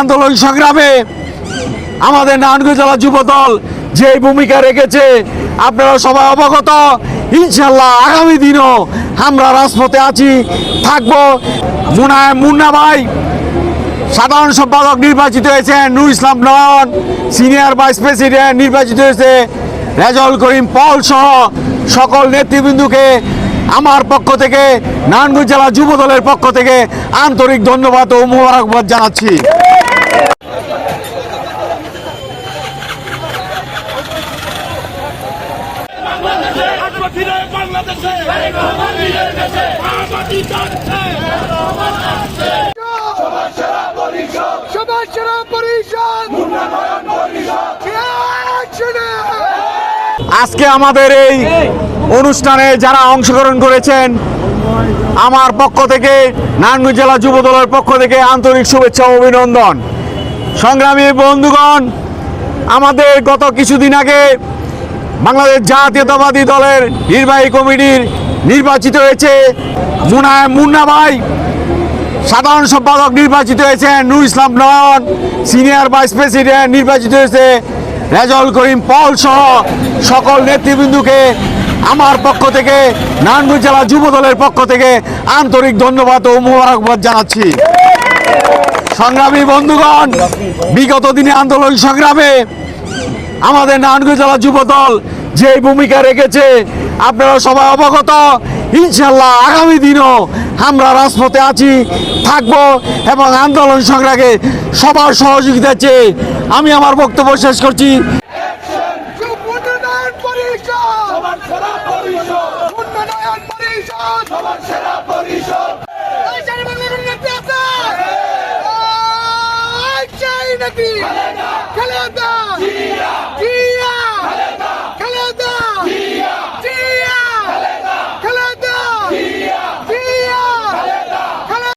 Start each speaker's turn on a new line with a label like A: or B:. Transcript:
A: আন্দোলন সংগ্রামে আমাদের নারায়ণগঞ্জ জেলা যুব দল যে ভূমিকা রেখেছে, আপনারা সবাই অবগত। ইনশাল্লাহ আগামী দিনও আমরা রাজপথে আছি, থাকব। মুনা মুন্না ভাই, সাধারণ সম্পাদক নির্বাচিত হয়েছেন Nur Islam Nayan senior vice president নির্বাচিত হয়েছে রেজল করিম পল সহ সকল নেতৃবৃন্দুকে আমার পক্ষ থেকে, নারায়ণগঞ্জ জেলা যুব দলের পক্ষ থেকে আন্তরিক ধন্যবাদ ও মোবারকবাদ জানাচ্ছি। আজকে আমাদের এই অনুষ্ঠানে যারা অংশগ্রহণ করেছেন, আমার পক্ষ থেকে নারায়ণগঞ্জ জেলা যুব দলের পক্ষ থেকে আন্তরিক শুভেচ্ছা অভিনন্দন। সংগ্রামী বন্ধুগণ, আমাদের গত কিছুদিন আগে বাংলাদেশ জাতীয়তাবাদী দলের নির্বাহী কমিটির নির্বাচিত হয়েছে মুনা মুন্না ভাই। সাধারণ সম্পাদক নির্বাচিত হয়েছে Nur Islam Nayan senior vice president নির্বাচিত হয়েছে রেজল করিম পল সহ সকল নেতৃবৃন্দুকে আমার পক্ষ থেকে, নারায়ণগঞ্জ জেলা যুব দলের পক্ষ থেকে আন্তরিক ধন্যবাদ ও মোবারকবাদ জানাচ্ছি। সংগ্রামী বন্ধুগণ, বিগত দিনে আন্দোলন সংগ্রামে আমাদের নারায়ণগঞ্জ জেলা যুব দল যে ভূমিকা রেখেছে, আপনারা সবাই অবগত। ইনশাল্লাহ আগামী দিনও আমরা রাজপথে আছি, থাকব এবং আন্দোলন সংগ্রামে সবার সহযোগিতা চেয়ে আমি আমার বক্তব্য শেষ করছি।